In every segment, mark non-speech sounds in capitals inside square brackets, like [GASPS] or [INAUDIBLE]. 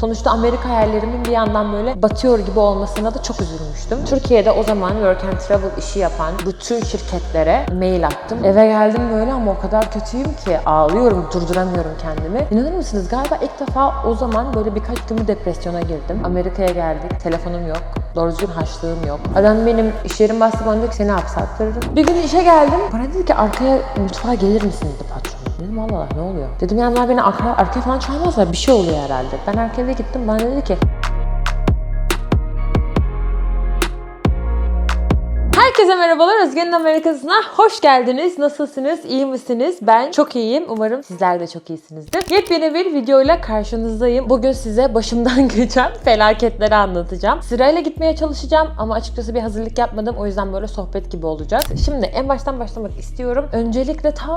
Sonuçta Amerika hayallerimin bir yandan böyle batıyor gibi olmasına da çok üzülmüştüm. Türkiye'de o zaman work and travel işi yapan bütün şirketlere mail attım. Eve geldim böyle ama o kadar kötüyüm ki ağlıyorum, durduramıyorum kendimi. İnanır mısınız galiba ilk defa o zaman böyle birkaç gün bir depresyona girdim. Amerika'ya geldik, telefonum yok, doğru düzgün harçlığım yok. Adam benim iş yerim bastı bana diyor ki seni hapse attırırım. Bir gün işe geldim, bana dedi ki arkaya mutfağa gelir misin dedi patron. Dedim Allah Allah ne oluyor? Dedim bunlar beni arkaya, arkaya falan çağırmazlar bir şey oluyor herhalde. Ben arkaya gittim bana dedi ki Herkese merhabalar. Özge'nin Amerikası'na hoş geldiniz. Nasılsınız? İyi misiniz? Ben çok iyiyim. Umarım sizler de çok iyisinizdir. Yepyeni bir videoyla karşınızdayım. Bugün size başımdan [LAUGHS] geçen felaketleri anlatacağım. Sırayla gitmeye çalışacağım ama açıkçası bir hazırlık yapmadım. O yüzden böyle sohbet gibi olacak. Şimdi en baştan başlamak istiyorum. Öncelikle ta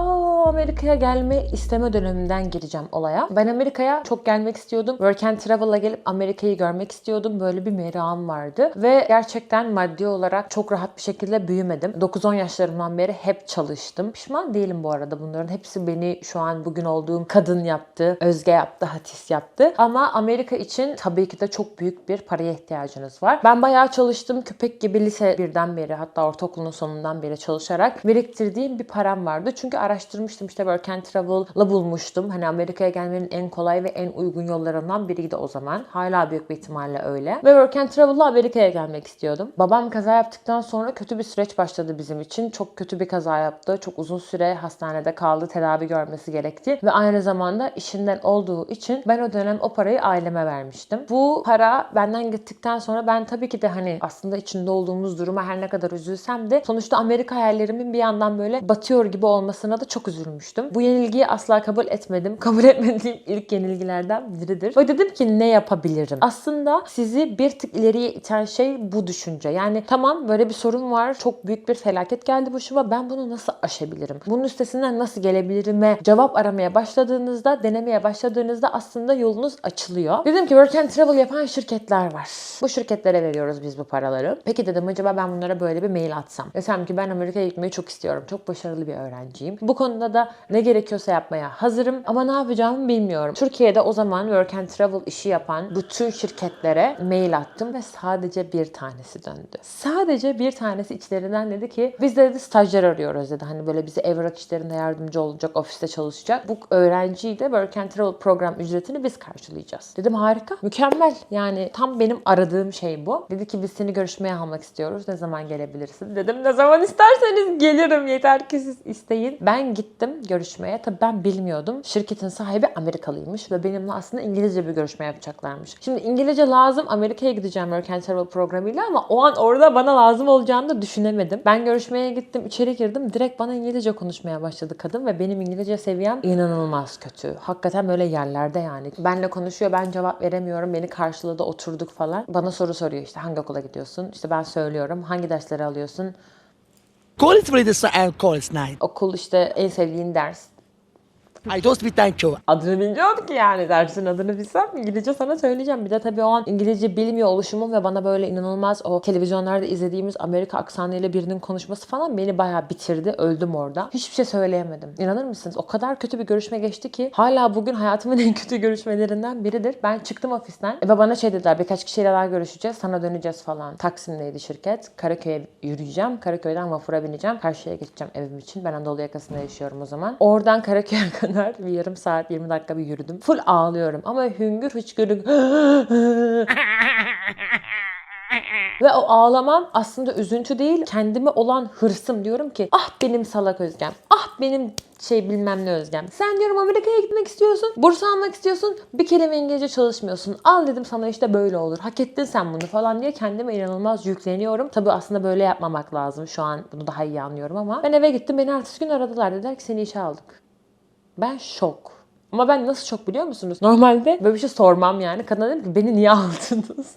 Amerika'ya gelme isteme dönemimden gireceğim olaya. Ben Amerika'ya çok gelmek istiyordum. Work and Travel'la gelip Amerika'yı görmek istiyordum. Böyle bir merakım vardı. Ve gerçekten maddi olarak çok rahat bir şekilde büyümedim. 9-10 yaşlarımdan beri hep çalıştım. Pişman değilim bu arada bunların. Hepsi beni şu an bugün olduğum kadın yaptı, Özge yaptı, Hatis yaptı. Ama Amerika için tabii ki de çok büyük bir paraya ihtiyacınız var. Ben bayağı çalıştım. Köpek gibi lise birden beri hatta ortaokulun sonundan beri çalışarak biriktirdiğim bir param vardı. Çünkü araştırmıştım işte Work and Travel'la bulmuştum. Hani Amerika'ya gelmenin en kolay ve en uygun yollarından biriydi o zaman. Hala büyük bir ihtimalle öyle. Ve Work and Travel'la Amerika'ya gelmek istiyordum. Babam kaza yaptıktan sonra kötü bir süreç başladı bizim için. Çok kötü bir kaza yaptı. Çok uzun süre hastanede kaldı. Tedavi görmesi gerekti. Ve aynı zamanda işinden olduğu için ben o dönem o parayı aileme vermiştim. Bu para benden gittikten sonra ben tabii ki de hani aslında içinde olduğumuz duruma her ne kadar üzülsem de sonuçta Amerika hayallerimin bir yandan böyle batıyor gibi olmasına da çok üzülmüştüm. Bu yenilgiyi asla kabul etmedim. [LAUGHS] Kabul etmediğim ilk yenilgilerden biridir. Ve dedim ki ne yapabilirim? Aslında sizi bir tık ileriye iten şey bu düşünce. Yani tamam böyle bir sorun var. Çok büyük bir felaket geldi başıma. Ben bunu nasıl aşabilirim? Bunun üstesinden nasıl gelebilirime cevap aramaya başladığınızda, denemeye başladığınızda aslında yolunuz açılıyor. Dedim ki work and travel yapan şirketler var. Bu şirketlere veriyoruz biz bu paraları. Peki dedim acaba ben bunlara böyle bir mail atsam. Desem ki ben Amerika'ya gitmeyi çok istiyorum. Çok başarılı bir öğrenciyim. Bu konuda da ne gerekiyorsa yapmaya hazırım ama ne yapacağımı bilmiyorum. Türkiye'de o zaman work and travel işi yapan bütün şirketlere mail attım ve sadece bir tanesi döndü. Sadece bir tanesi içlerinden dedi ki biz de dedi stajyer arıyoruz dedi. Hani böyle bize evrak işlerinde yardımcı olacak, ofiste çalışacak. Bu öğrenciyle work and travel program ücretini biz karşılayacağız. Dedim harika, mükemmel. Yani tam benim aradığım şey bu. Dedi ki biz seni görüşmeye almak istiyoruz. Ne zaman gelebilirsin? Dedim ne zaman isterseniz gelirim. Yeter ki siz isteyin. Ben gittim görüşmeye. Tabii ben bilmiyordum. Şirketin sahibi Amerikalıymış ve benimle aslında İngilizce bir görüşme yapacaklarmış. Şimdi İngilizce lazım. Amerika'ya gideceğim Work and Travel programıyla ama o an orada bana lazım olacağını da düşünemedim. Ben görüşmeye gittim, içeri girdim. Direkt bana İngilizce konuşmaya başladı kadın ve benim İngilizce seviyem inanılmaz kötü. Hakikaten böyle yerlerde yani. Benle konuşuyor, ben cevap veremiyorum. Beni karşıladı, oturduk falan. Bana soru soruyor işte hangi okula gidiyorsun? İşte ben söylüyorum. Hangi dersleri alıyorsun? College readers and college night. Okul işte en sevdiğin ders. I just be thank. Adını bilmiyorum ki yani dersin adını bilsem İngilizce sana söyleyeceğim. Bir de tabii o an İngilizce bilmiyor oluşumum ve bana böyle inanılmaz o televizyonlarda izlediğimiz Amerika aksanıyla birinin konuşması falan beni bayağı bitirdi. Öldüm orada. Hiçbir şey söyleyemedim. İnanır mısınız? O kadar kötü bir görüşme geçti ki hala bugün hayatımın en kötü görüşmelerinden biridir. Ben çıktım ofisten ve bana şey dediler birkaç kişiyle daha görüşeceğiz. Sana döneceğiz falan. Taksim'deydi şirket. Karaköy'e yürüyeceğim. Karaköy'den vapura bineceğim. Karşıya geçeceğim evim için. Ben Anadolu yakasında yaşıyorum o zaman. Oradan Karaköy'e [LAUGHS] kadar bir yarım saat 20 dakika bir yürüdüm. Full ağlıyorum ama hüngür hıçkırık [LAUGHS] Ve o ağlamam aslında üzüntü değil, kendime olan hırsım. Diyorum ki ah benim salak Özgem, ah benim şey bilmem ne Özgem. Sen diyorum Amerika'ya gitmek istiyorsun, burs almak istiyorsun, bir kelime İngilizce çalışmıyorsun. Al dedim sana işte böyle olur, hak ettin sen bunu falan diye kendime inanılmaz yükleniyorum. Tabii aslında böyle yapmamak lazım. Şu an bunu daha iyi anlıyorum ama. Ben eve gittim, beni ertesi gün aradılar. Dediler ki seni işe aldık. Ben şok. Ama ben nasıl şok biliyor musunuz? Normalde böyle bir şey sormam yani. Kadına dedim ki beni niye [LAUGHS] aldınız?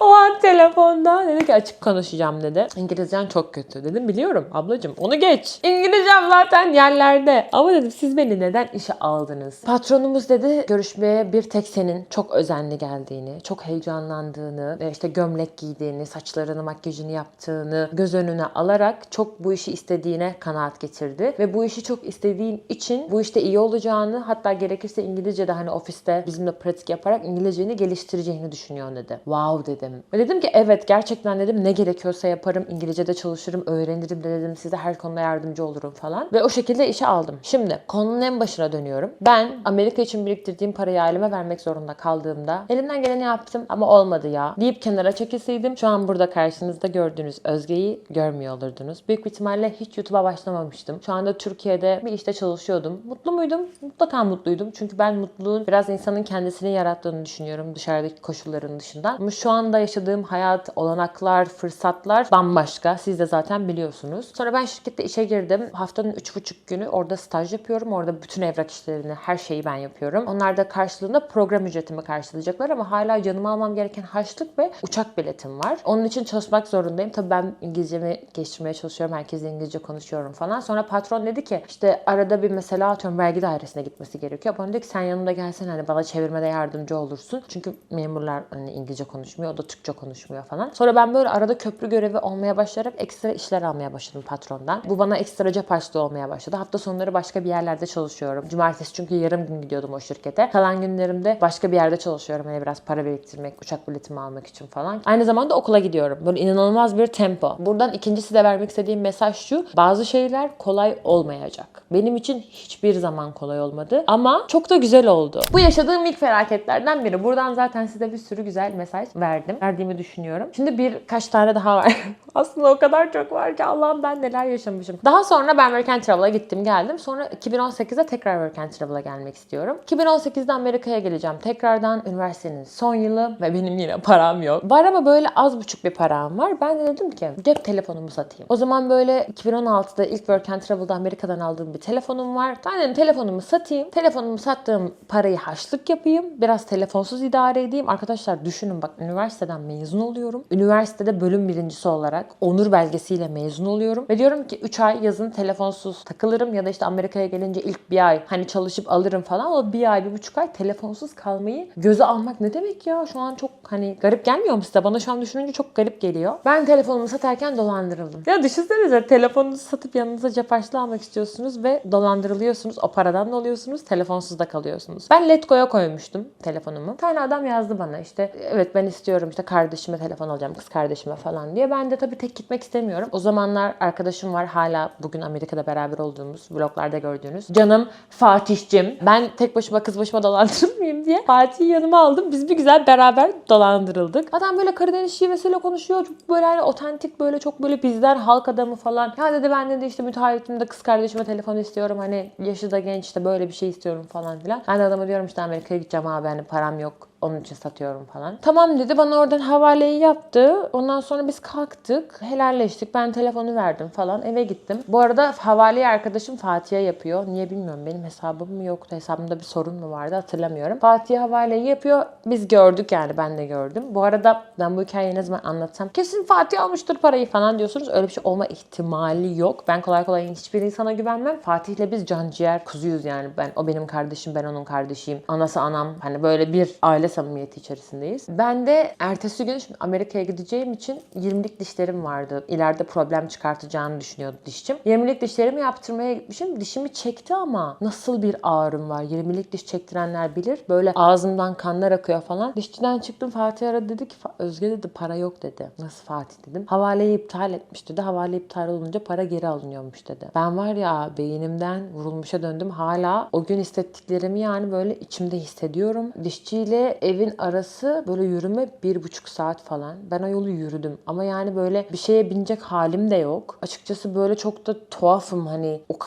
o an telefonda dedi ki açık konuşacağım dedi. İngilizcen çok kötü. Dedim biliyorum ablacığım onu geç. İngilizcem zaten yerlerde. Ama dedim siz beni neden işe aldınız? Patronumuz dedi görüşmeye bir tek senin çok özenli geldiğini, çok heyecanlandığını, işte gömlek giydiğini, saçlarını, makyajını yaptığını göz önüne alarak çok bu işi istediğine kanaat getirdi. Ve bu işi çok istediğin için bu işte iyi olacağını hatta gerekirse İngilizce de hani ofiste bizimle pratik yaparak İngilizceni geliştireceğini düşünüyor dedi. Wow dedim. Ve dedim ki evet gerçekten dedim ne gerekiyorsa yaparım. İngilizce'de çalışırım, öğrenirim de dedim. Size her konuda yardımcı olurum falan. Ve o şekilde işe aldım. Şimdi konunun en başına dönüyorum. Ben Amerika için biriktirdiğim parayı aileme vermek zorunda kaldığımda elimden geleni yaptım ama olmadı ya deyip kenara çekilseydim şu an burada karşınızda gördüğünüz Özge'yi görmüyor olurdunuz. Büyük ihtimalle hiç YouTube'a başlamamıştım. Şu anda Türkiye'de bir işte çalışıyordum. Mutlu muydum? Mutlaka mutluydum. Çünkü ben mutluluğun biraz insanın kendisini yarattığını düşünüyorum dışarıdaki koşulların dışından. Ama şu anda yaşadığım hayat, olanaklar, fırsatlar bambaşka. Siz de zaten biliyorsunuz. Sonra ben şirkette işe girdim. Haftanın 3,5 günü orada staj yapıyorum. Orada bütün evrak işlerini, her şeyi ben yapıyorum. Onlar da karşılığında program ücretimi karşılayacaklar ama hala yanıma almam gereken harçlık ve uçak biletim var. Onun için çalışmak zorundayım. Tabii ben İngilizcemi geliştirmeye çalışıyorum. Herkesle İngilizce konuşuyorum falan. Sonra patron dedi ki işte arada bir mesela atıyorum vergi dairesine gitmesi gerekiyor. Dedi ki sen yanımda gelsen hani bana çevirmede yardımcı olursun. Çünkü memurlar hani İngilizce konuşmuyor. O da Türkçe konuşmuyor falan. Sonra ben böyle arada köprü görevi olmaya başlayarak ekstra işler almaya başladım patrondan. Bu bana ekstra cep harçlığı olmaya başladı. Hafta sonları başka bir yerlerde çalışıyorum. Cumartesi çünkü yarım gün gidiyordum o şirkete. Kalan günlerimde başka bir yerde çalışıyorum. Hani biraz para biriktirmek, uçak biletimi almak için falan. Aynı zamanda okula gidiyorum. Böyle inanılmaz bir tempo. Buradan ikincisi de vermek istediğim mesaj şu. Bazı şeyler kolay olmayacak. Benim için hiçbir zaman kolay olmadı. Ama çok da güzel oldu. Bu yaşadığım ilk felaketlerden biri. Buradan zaten size bir sürü güzel mesaj verdim. Verdiğimi düşünüyorum. Şimdi birkaç tane daha var. [LAUGHS] Aslında o kadar çok var ki Allah'ım ben neler yaşamışım. Daha sonra ben Work and Travel'a gittim geldim. Sonra 2018'de tekrar Work and Travel'a gelmek istiyorum. 2018'de Amerika'ya geleceğim. Tekrardan üniversitenin son yılı ve benim yine param yok. Var ama böyle az buçuk bir param var. Ben de dedim ki cep telefonumu satayım. O zaman böyle 2016'da ilk Work and Travel'da Amerika'dan aldığım bir telefonum var. Ben dedim telefonumu satayım. Telefonumu sattığım parayı harçlık yapayım. Biraz telefonsuz idare edeyim. Arkadaşlar düşünün bak üniversiteden mezun oluyorum. Üniversitede bölüm birincisi olarak onur belgesiyle mezun oluyorum. Ve diyorum ki 3 ay yazın telefonsuz takılırım ya da işte Amerika'ya gelince ilk bir ay hani çalışıp alırım falan. O bir ay, bir buçuk ay telefonsuz kalmayı göze almak ne demek ya? Şu an çok hani garip gelmiyor mu size? Bana şu an düşününce çok garip geliyor. Ben telefonumu satarken dolandırıldım. Ya düşünsenize telefonunuzu satıp yanınıza cep almak istiyorsunuz ve dolandırılıyorsunuz. O paradan da oluyorsunuz. Telefonsuz da kalıyorsunuz. Ben Letgo'ya koymuştum telefonumu. Bir tane adam yazdı bana işte evet ben istiyorum işte kardeşime telefon alacağım kız kardeşime falan diye. Ben de tabii tek gitmek istemiyorum. O zamanlar arkadaşım var hala bugün Amerika'da beraber olduğumuz vloglarda gördüğünüz. Canım Fatih'cim. Ben tek başıma kız başıma dolandırılmayayım diye Fatih'i yanıma aldım. Biz bir güzel beraber dolandırıldık. Adam böyle Karadeniz şivesiyle konuşuyor. Çok böyle hani otantik böyle çok böyle bizden halk adamı falan. Ya dedi ben dedi işte müteahhitim de kız kardeşime telefon istiyorum. Hani yaşı da genç işte böyle bir şey istiyorum falan filan. Ben de adama diyorum işte Amerika'ya gideceğim abi hani param yok. Onun için satıyorum falan. Tamam dedi bana oradan havaleyi yaptı. Ondan sonra biz kalktık. Helalleştik. Ben telefonu verdim falan. Eve gittim. Bu arada havaleyi arkadaşım Fatih'e yapıyor. Niye bilmiyorum. Benim hesabım mı yoktu? Hesabımda bir sorun mu vardı? Hatırlamıyorum. Fatih havaleyi yapıyor. Biz gördük yani. Ben de gördüm. Bu arada ben bu hikayeyi ne zaman anlatsam kesin Fatih almıştır parayı falan diyorsunuz. Öyle bir şey olma ihtimali yok. Ben kolay kolay hiçbir insana güvenmem. Fatih'le biz can ciğer kuzuyuz yani. Ben o benim kardeşim, ben onun kardeşiyim. Anası anam. Hani böyle bir aile samimiyeti içerisindeyiz. Ben de ertesi gün Amerika'ya gideceğim için 20'lik dişlerim vardı. İleride problem çıkartacağını düşünüyordu dişçim. 20'lik dişlerimi yaptırmaya gitmişim. Dişimi çekti ama nasıl bir ağrım var. 20'lik diş çektirenler bilir. Böyle ağzımdan kanlar akıyor falan. Dişçiden çıktım Fatih aradı dedi ki "Fa- Özge dedi para yok dedi. Nasıl Fatih dedim. Havaleyi iptal etmiş dedi. Havale iptal olunca para geri alınıyormuş dedi. Ben var ya beynimden vurulmuşa döndüm. Hala o gün hissettiklerimi yani böyle içimde hissediyorum. Dişçiyle evin arası böyle yürüme bir buçuk saat falan. Ben o yolu yürüdüm. Ama yani böyle bir şeye binecek halim de yok. Açıkçası böyle çok da tuhafım hani o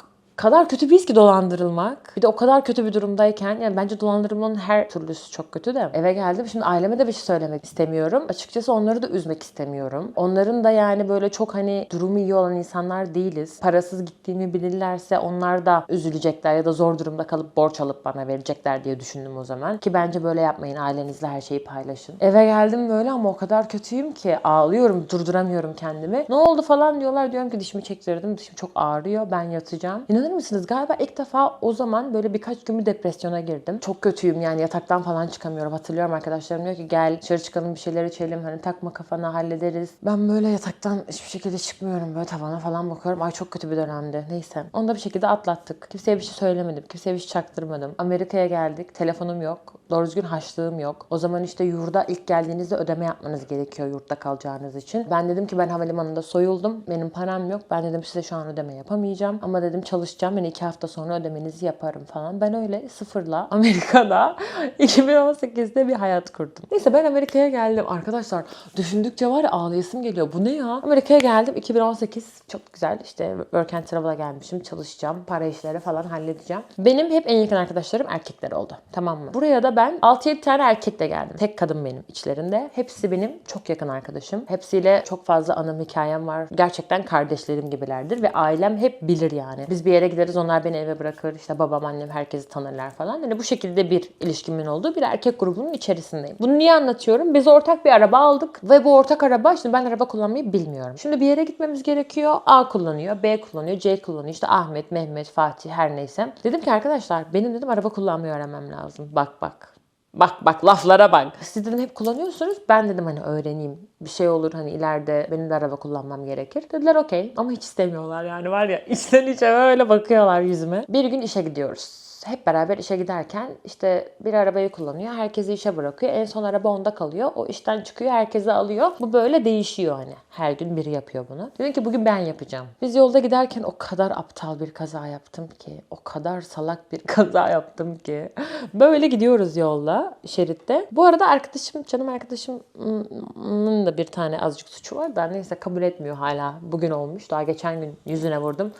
kadar kötü bir his ki dolandırılmak. Bir de o kadar kötü bir durumdayken yani bence dolandırılmanın her türlüsü çok kötü de. Eve geldim şimdi aileme de bir şey söylemek istemiyorum. Açıkçası onları da üzmek istemiyorum. Onların da yani böyle çok hani durumu iyi olan insanlar değiliz. Parasız gittiğimi bilirlerse onlar da üzülecekler ya da zor durumda kalıp borç alıp bana verecekler diye düşündüm o zaman. Ki bence böyle yapmayın. Ailenizle her şeyi paylaşın. Eve geldim böyle ama o kadar kötüyüm ki ağlıyorum. Durduramıyorum kendimi. Ne oldu falan diyorlar. Diyorum ki dişimi çektirdim. Dişim çok ağrıyor. Ben yatacağım. İnanır İnanır mısınız? Galiba ilk defa o zaman böyle birkaç gün bir depresyona girdim. Çok kötüyüm yani yataktan falan çıkamıyorum. Hatırlıyorum arkadaşlarım diyor ki gel dışarı çıkalım bir şeyler içelim. Hani takma kafana hallederiz. Ben böyle yataktan hiçbir şekilde çıkmıyorum. Böyle tavana falan bakıyorum. Ay çok kötü bir dönemdi. Neyse. Onu da bir şekilde atlattık. Kimseye bir şey söylemedim. Kimseye bir şey çaktırmadım. Amerika'ya geldik. Telefonum yok. Doğru düzgün haçlığım yok. O zaman işte yurda ilk geldiğinizde ödeme yapmanız gerekiyor yurtta kalacağınız için. Ben dedim ki ben havalimanında soyuldum. Benim param yok. Ben dedim size şu an ödeme yapamayacağım. Ama dedim çalışacağım. Ben iki hafta sonra ödemenizi yaparım falan. Ben öyle sıfırla Amerika'da [LAUGHS] 2018'de bir hayat kurdum. Neyse ben Amerika'ya geldim. Arkadaşlar düşündükçe var ya ağlayasım geliyor. Bu ne ya? Amerika'ya geldim 2018. Çok güzel işte work and travel'a gelmişim. Çalışacağım. Para işleri falan halledeceğim. Benim hep en yakın arkadaşlarım erkekler oldu. Tamam mı? Buraya da ben 6-7 tane erkekle geldim. Tek kadın benim içlerinde. Hepsi benim çok yakın arkadaşım. Hepsiyle çok fazla anım hikayem var. Gerçekten kardeşlerim gibilerdir ve ailem hep bilir yani. Biz bir gideriz onlar beni eve bırakır. İşte babam annem herkesi tanırlar falan. Yani bu şekilde bir ilişkimin olduğu bir erkek grubunun içerisindeyim. Bunu niye anlatıyorum? Biz ortak bir araba aldık ve bu ortak araba şimdi ben araba kullanmayı bilmiyorum. Şimdi bir yere gitmemiz gerekiyor. A kullanıyor, B kullanıyor, C kullanıyor. İşte Ahmet, Mehmet, Fatih her neyse. Dedim ki arkadaşlar benim dedim araba kullanmayı öğrenmem lazım. Bak bak. Bak bak laflara bak. Siz dedim hep kullanıyorsunuz. Ben dedim hani öğreneyim. Bir şey olur hani ileride benim de araba kullanmam gerekir. Dediler okey. Ama hiç istemiyorlar yani var ya içten içe böyle bakıyorlar yüzüme. Bir gün işe gidiyoruz hep beraber işe giderken işte bir arabayı kullanıyor. Herkesi işe bırakıyor. En son araba onda kalıyor. O işten çıkıyor. Herkesi alıyor. Bu böyle değişiyor hani. Her gün biri yapıyor bunu. Dedim ki bugün ben yapacağım. Biz yolda giderken o kadar aptal bir kaza yaptım ki. O kadar salak bir [LAUGHS] kaza yaptım ki. Böyle gidiyoruz yolda şeritte. Bu arada arkadaşım, canım arkadaşımın da bir tane azıcık suçu var da neyse kabul etmiyor hala. Bugün olmuş. Daha geçen gün yüzüne vurdum.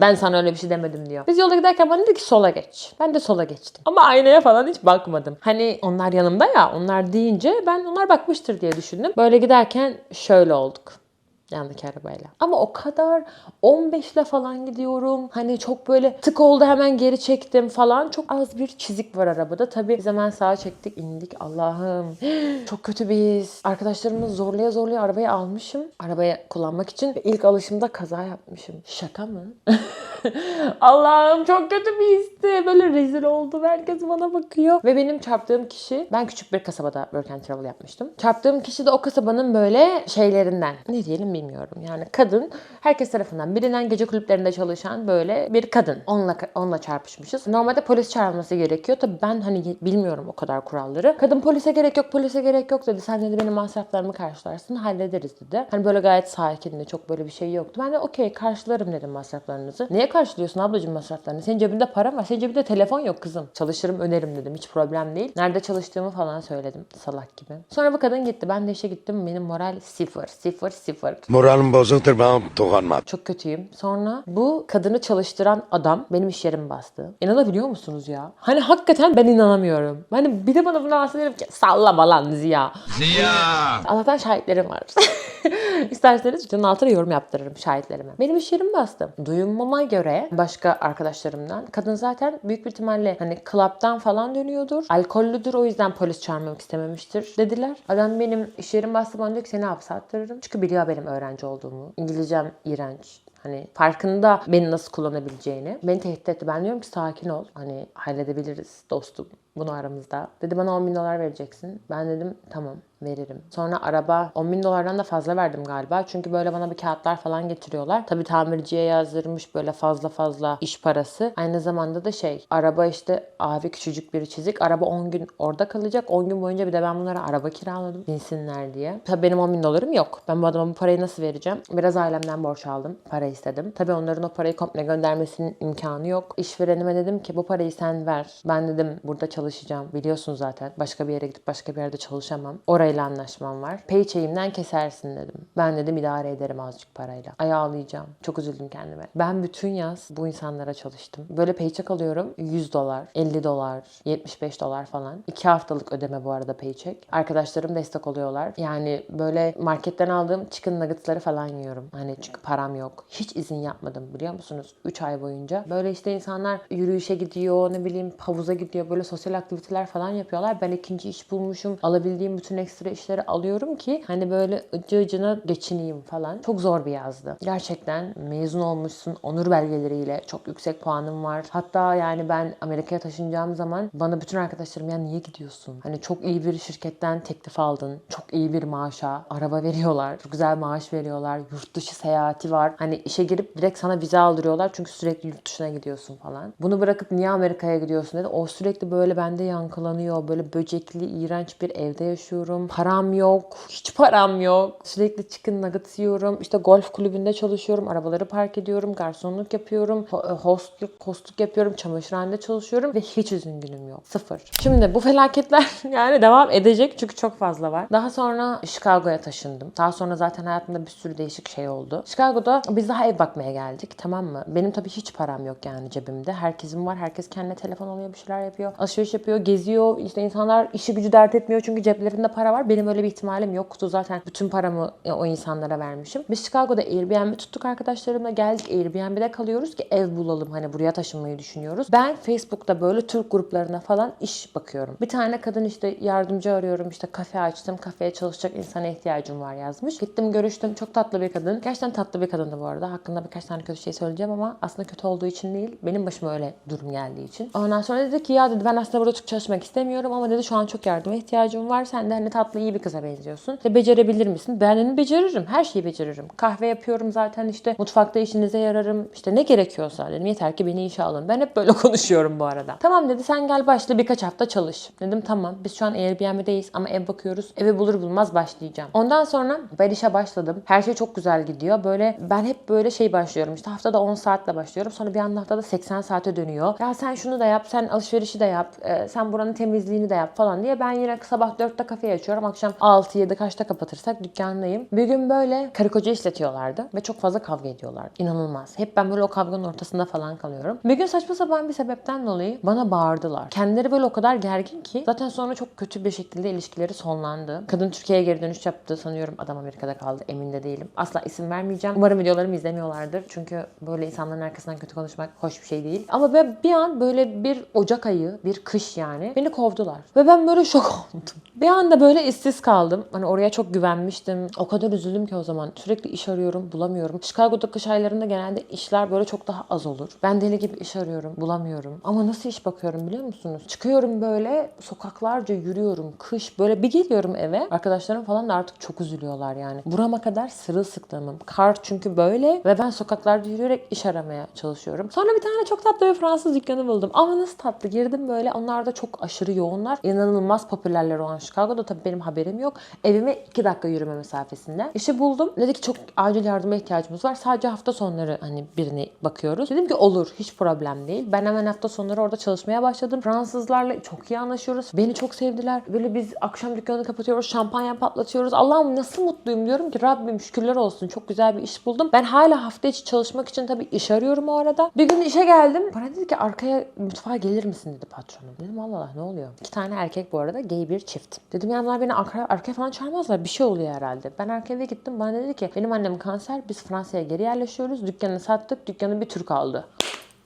Ben sana öyle bir şey demedim diyor. Biz yolda giderken bana dedi ki sola geç. Ben de sola geçtim. Ama aynaya falan hiç bakmadım. Hani onlar yanımda ya onlar deyince ben onlar bakmıştır diye düşündüm. Böyle giderken şöyle olduk. Yandaki arabayla. Ama o kadar 15 ile falan gidiyorum. Hani çok böyle tık oldu hemen geri çektim falan. Çok az bir çizik var arabada. Tabii biz hemen sağa çektik indik. Allah'ım [GASPS] çok kötü bir his. Arkadaşlarımı zorlaya zorlaya arabaya almışım. Arabaya kullanmak için. İlk alışımda kaza yapmışım. Şaka mı? [LAUGHS] Allah'ım çok kötü bir histi. Böyle rezil oldum. Herkes bana bakıyor. Ve benim çarptığım kişi, ben küçük bir kasabada work and travel yapmıştım. Çarptığım kişi de o kasabanın böyle şeylerinden. Ne diyelim bilmiyorum. Yani kadın herkes tarafından bilinen gece kulüplerinde çalışan böyle bir kadın. Onunla, onunla çarpışmışız. Normalde polis çağrılması gerekiyor. Tabii ben hani bilmiyorum o kadar kuralları. Kadın polise gerek yok, polise gerek yok dedi. Sen dedi benim masraflarımı karşılarsın, hallederiz dedi. Hani böyle gayet sakindi. Çok böyle bir şey yoktu. Ben de okey karşılarım dedim masraflarınızı. Niye karşılıyorsun ablacığım masraflarını? Senin cebinde para var. Senin cebinde telefon yok kızım. Çalışırım önerim dedim. Hiç problem değil. Nerede çalıştığımı falan söyledim. Salak gibi. Sonra bu kadın gitti. Ben de işe gittim. Benim moral sıfır. Sıfır sıfır. Moralim bozuktur ben dokunmam. Çok kötüyüm. Sonra bu kadını çalıştıran adam benim iş yerimi bastı. İnanabiliyor musunuz ya? Hani hakikaten ben inanamıyorum. Hani bir de bana bunu bahsederim ki sallama lan Ziya. Ziya! Allah'tan şahitlerim var. [LAUGHS] İsterseniz videonun altına yorum yaptırırım şahitlerime. Benim iş yerim bastı. Duyumuma göre başka arkadaşlarımdan kadın zaten büyük bir ihtimalle hani klaptan falan dönüyordur. Alkollüdür o yüzden polis çağırmak istememiştir dediler. Adam benim iş yerim bastı bana diyor ki seni hapse attırırım. Çünkü biliyor benim öğrenci olduğumu. İngilizcem iğrenç. Hani farkında beni nasıl kullanabileceğini. Beni tehdit etti. Ben diyorum ki sakin ol. Hani halledebiliriz dostum bunu aramızda. Dedi bana 10 bin dolar vereceksin. Ben dedim tamam veririm. Sonra araba 10 bin dolardan da fazla verdim galiba. Çünkü böyle bana bir kağıtlar falan getiriyorlar. Tabii tamirciye yazdırmış böyle fazla fazla iş parası. Aynı zamanda da şey araba işte abi küçücük bir çizik. Araba 10 gün orada kalacak. 10 gün boyunca bir de ben bunlara araba kiraladım. Binsinler diye. Tabii benim 10 bin dolarım yok. Ben bu adama bu parayı nasıl vereceğim? Biraz ailemden borç aldım. Para istedim. Tabii onların o parayı komple göndermesinin imkanı yok. İşverenime dedim ki bu parayı sen ver. Ben dedim burada çalışacağım. Biliyorsun zaten. Başka bir yere gidip başka bir yerde çalışamam. Orayla anlaşmam var. Paycheck'imden kesersin dedim. Ben dedim idare ederim azıcık parayla. Ay ağlayacağım. Çok üzüldüm kendime. Ben bütün yaz bu insanlara çalıştım. Böyle paycheck alıyorum. 100 dolar, 50 dolar, 75 dolar falan. 2 haftalık ödeme bu arada paycheck. Arkadaşlarım destek oluyorlar. Yani böyle marketten aldığım chicken nuggetsları falan yiyorum. Hani çünkü param yok. Hiç izin yapmadım biliyor musunuz? 3 ay boyunca. Böyle işte insanlar yürüyüşe gidiyor, ne bileyim havuza gidiyor. Böyle sosyal sosyal aktiviteler falan yapıyorlar. Ben ikinci iş bulmuşum. Alabildiğim bütün ekstra işleri alıyorum ki hani böyle ıcı ıcına geçineyim falan. Çok zor bir yazdı. Gerçekten mezun olmuşsun. Onur belgeleriyle çok yüksek puanım var. Hatta yani ben Amerika'ya taşınacağım zaman bana bütün arkadaşlarım ya niye gidiyorsun? Hani çok iyi bir şirketten teklif aldın. Çok iyi bir maaşa. Araba veriyorlar. Çok güzel maaş veriyorlar. Yurt dışı seyahati var. Hani işe girip direkt sana vize aldırıyorlar. Çünkü sürekli yurt dışına gidiyorsun falan. Bunu bırakıp niye Amerika'ya gidiyorsun dedi. O sürekli böyle bende yankılanıyor. Böyle böcekli, iğrenç bir evde yaşıyorum. Param yok. Hiç param yok. Sürekli chicken nuggets yiyorum. İşte golf kulübünde çalışıyorum. Arabaları park ediyorum. Garsonluk yapıyorum. ho- Hostluk, hostluk yapıyorum. Çamaşırhanede çalışıyorum. Ve hiç üzün yok. Sıfır. Şimdi bu felaketler [LAUGHS] yani devam edecek. Çünkü çok fazla var. Daha sonra Chicago'ya taşındım. Daha sonra zaten hayatımda bir sürü değişik şey oldu. Chicago'da biz daha ev bakmaya geldik. Tamam mı? Benim tabii hiç param yok yani cebimde. Herkesin var. Herkes kendine telefon alıyor. Bir şeyler yapıyor. Alışveriş yapıyor. Geziyor. İşte insanlar işi gücü dert etmiyor. Çünkü ceplerinde para var. Benim öyle bir ihtimalim yoktu. Zaten bütün paramı e, o insanlara vermişim. Biz Chicago'da Airbnb tuttuk arkadaşlarımla. Geldik Airbnb'de kalıyoruz ki ev bulalım. Hani buraya taşınmayı düşünüyoruz. Ben Facebook'ta böyle Türk gruplarına falan iş bakıyorum. Bir tane kadın işte yardımcı arıyorum. İşte kafe açtım. Kafeye çalışacak insana ihtiyacım var yazmış. Gittim görüştüm. Çok tatlı bir kadın. Gerçekten tatlı bir kadındı bu arada. Hakkında birkaç tane kötü şey söyleyeceğim ama aslında kötü olduğu için değil. Benim başıma öyle durum geldiği için. Ondan sonra dedi ki ya dedi ben aslında burada Türk çalışmak istemiyorum ama dedi şu an çok yardıma ihtiyacım var. Sen de hani tatlı iyi bir kıza benziyorsun. İşte becerebilir misin? Ben dedim beceririm. Her şeyi beceririm. Kahve yapıyorum zaten işte. Mutfakta işinize yararım. İşte ne gerekiyorsa dedim. Yeter ki beni işe alın. Ben hep böyle [LAUGHS] konuşuyorum bu arada. Tamam dedi sen gel başla birkaç hafta çalış. Dedim tamam biz şu an Airbnb'deyiz ama ev bakıyoruz. Evi bulur bulmaz başlayacağım. Ondan sonra ben işe başladım. Her şey çok güzel gidiyor. Böyle ben hep böyle şey başlıyorum. İşte haftada 10 saatle başlıyorum. Sonra bir anda haftada 80 saate dönüyor. Ya sen şunu da yap, sen alışverişi de yap, e, sen buranın temizliğini de yap falan diye ben yine sabah 4'te kafeyi açıyorum. Akşam 6-7 kaçta kapatırsak dükkandayım. Bir gün böyle karı koca işletiyorlardı ve çok fazla kavga ediyorlardı. İnanılmaz. Hep ben böyle o kavganın ortasında falan kalıyorum. Bir gün saçma sapan bir sebepten dolayı bana bağırdılar. Kendileri böyle o kadar gergin ki zaten sonra çok kötü bir şekilde ilişkileri sonlandı. Kadın Türkiye'ye geri dönüş yaptı. Sanıyorum adam Amerika'da kaldı. Emin de değilim. Asla isim vermeyeceğim. Umarım videolarımı izlemiyorlardır. Çünkü böyle insanların arkasından kötü konuşmak hoş bir şey değil. Ama ben bir an böyle bir Ocak ayı, bir kış yani beni kovdular. Ve ben böyle şok [LAUGHS] oldum. Bir anda böyle işsiz kaldım. Hani oraya çok güvenmiştim. O kadar üzüldüm ki o zaman. Sürekli iş arıyorum, bulamıyorum. Chicago'da kış aylarında genelde işler böyle çok daha az olur. Ben deli gibi iş arıyorum, bulamıyorum. Ama nasıl iş bakıyorum biliyor musunuz? Çıkıyorum böyle sokaklarca yürüyorum. Kış böyle bir geliyorum eve. Arkadaşlarım falan da artık çok üzülüyorlar yani. Burama kadar sırılsıklamım. Kar çünkü böyle ve ben sokaklarda yürüyerek iş aramaya çalışıyorum. Sonra bir tane çok tatlı bir Fransız dükkanı buldum. Ama nasıl tatlı girdim böyle. Onlar da çok aşırı yoğunlar. İnanılmaz popülerler o an Chicago'da. Tabii benim haberim yok. Evime 2 dakika yürüme mesafesinde. İşi buldum. Dedi ki çok acil yardıma ihtiyacımız var. Sadece hafta sonları hani birini bakıyoruz. Dedim ki olur. Hiç problem değil. Ben hemen hafta sonları orada çalışmaya başladım. Fransızlarla çok iyi anlaşıyoruz. Beni çok sevdiler. Böyle biz akşam dükkanı kapatıyoruz. Şampanya patlatıyoruz. Allah'ım nasıl mutluyum diyorum ki Rabbim şükürler olsun. Çok güzel bir iş buldum. Ben hala hafta içi çalışmak için tabii iş arıyorum o arada. Bir gün işe geldim. Bana dedi ki arkaya mutfağa gelir misin dedi patronum. Dedim Allah Allah ne oluyor? İki tane erkek bu arada gay bir çift. Dedim ya bunlar beni arkaya, arkaya falan çağırmazlar. Bir şey oluyor herhalde. Ben arkaya gittim. Bana dedi ki benim annem kanser. Biz Fransa'ya geri yerleşiyoruz. Dükkanı sattık. Dükkanı bir Türk aldı.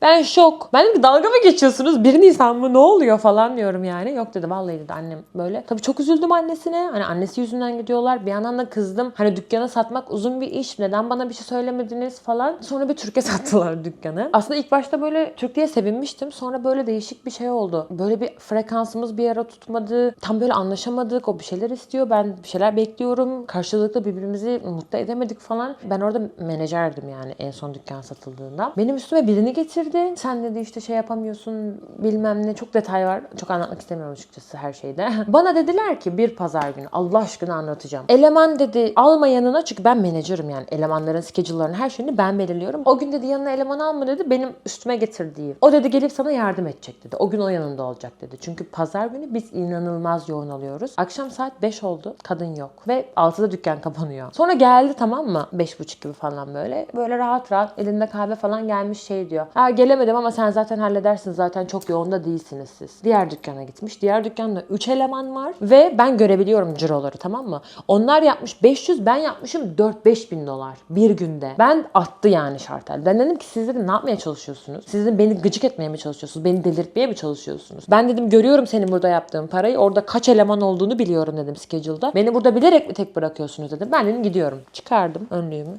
Ben şok. Ben dedim ki dalga mı geçiyorsunuz? 1 Nisan mı? Ne oluyor falan diyorum yani. Yok dedi vallahi dedi annem böyle. Tabii çok üzüldüm annesine. Hani annesi yüzünden gidiyorlar. Bir yandan da kızdım. Hani dükkanı satmak uzun bir iş. Neden bana bir şey söylemediniz falan. Sonra bir Türkiye [LAUGHS] sattılar dükkanı. Aslında ilk başta böyle Türk diye sevinmiştim. Sonra böyle değişik bir şey oldu. Böyle bir frekansımız bir ara tutmadı. Tam böyle anlaşamadık. O bir şeyler istiyor. Ben bir şeyler bekliyorum. Karşılıklı birbirimizi mutlu edemedik falan. Ben orada menajerdim yani en son dükkan satıldığında. Benim üstüme birini getirdi. Sen dedi işte şey yapamıyorsun bilmem ne. Çok detay var. Çok anlatmak istemiyorum açıkçası her şeyde. [LAUGHS] Bana dediler ki bir pazar günü Allah aşkına anlatacağım. Eleman dedi alma yanına çünkü ben menajerim yani. Elemanların schedule'larını her şeyini ben belirliyorum. O gün dedi yanına eleman alma dedi. Benim üstüme getirdiği. O dedi gelip sana yardım edecek dedi. O gün o yanında olacak dedi. Çünkü pazar günü biz inanılmaz yoğun alıyoruz. Akşam saat 5 oldu. Kadın yok. Ve 6'da dükkan kapanıyor. Sonra geldi tamam mı? 5.30 gibi falan böyle. Böyle rahat rahat elinde kahve falan gelmiş şey diyor. Ha gelemedim ama sen zaten halledersin zaten çok yoğunda değilsiniz siz. Diğer dükkana gitmiş. Diğer dükkanda 3 eleman var ve ben görebiliyorum ciroları tamam mı? Onlar yapmış 500 ben yapmışım 4-5 bin dolar bir günde. Ben attı yani şartel. Ben dedim ki siz dedim ne yapmaya çalışıyorsunuz? Siz dedim beni gıcık etmeye mi çalışıyorsunuz? Beni delirtmeye mi çalışıyorsunuz? Ben dedim görüyorum senin burada yaptığın parayı. Orada kaç eleman olduğunu biliyorum dedim schedule'da. Beni burada bilerek mi tek bırakıyorsunuz dedim. Ben dedim gidiyorum. Çıkardım önlüğümü.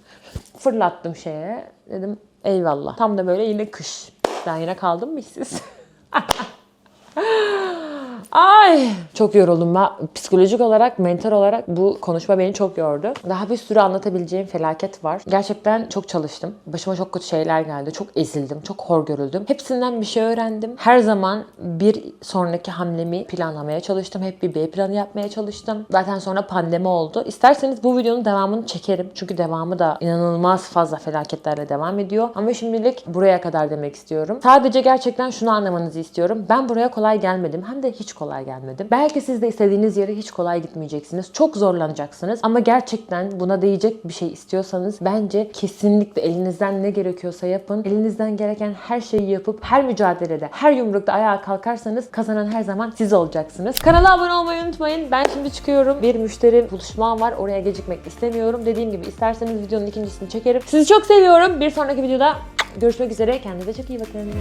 Fırlattım şeye. Dedim eyvallah. Tam da böyle yine kış. Ben yine kaldım mı işsiz? [LAUGHS] Ay çok yoruldum ben. Psikolojik olarak, mental olarak bu konuşma beni çok yordu. Daha bir sürü anlatabileceğim felaket var. Gerçekten çok çalıştım. Başıma çok kötü şeyler geldi. Çok ezildim. Çok hor görüldüm. Hepsinden bir şey öğrendim. Her zaman bir sonraki hamlemi planlamaya çalıştım. Hep bir B planı yapmaya çalıştım. Zaten sonra pandemi oldu. İsterseniz bu videonun devamını çekerim. Çünkü devamı da inanılmaz fazla felaketlerle devam ediyor. Ama şimdilik buraya kadar demek istiyorum. Sadece gerçekten şunu anlamanızı istiyorum. Ben buraya kolay gelmedim. Hem de hiç kolay gelmedim. Belki siz de istediğiniz yere hiç kolay gitmeyeceksiniz. Çok zorlanacaksınız. Ama gerçekten buna değecek bir şey istiyorsanız bence kesinlikle elinizden ne gerekiyorsa yapın. Elinizden gereken her şeyi yapıp her mücadelede, her yumrukta ayağa kalkarsanız kazanan her zaman siz olacaksınız. Kanala abone olmayı unutmayın. Ben şimdi çıkıyorum. Bir müşteri buluşmam var. Oraya gecikmek istemiyorum. Dediğim gibi isterseniz videonun ikincisini çekerim. Sizi çok seviyorum. Bir sonraki videoda görüşmek üzere. Kendinize çok iyi bakın.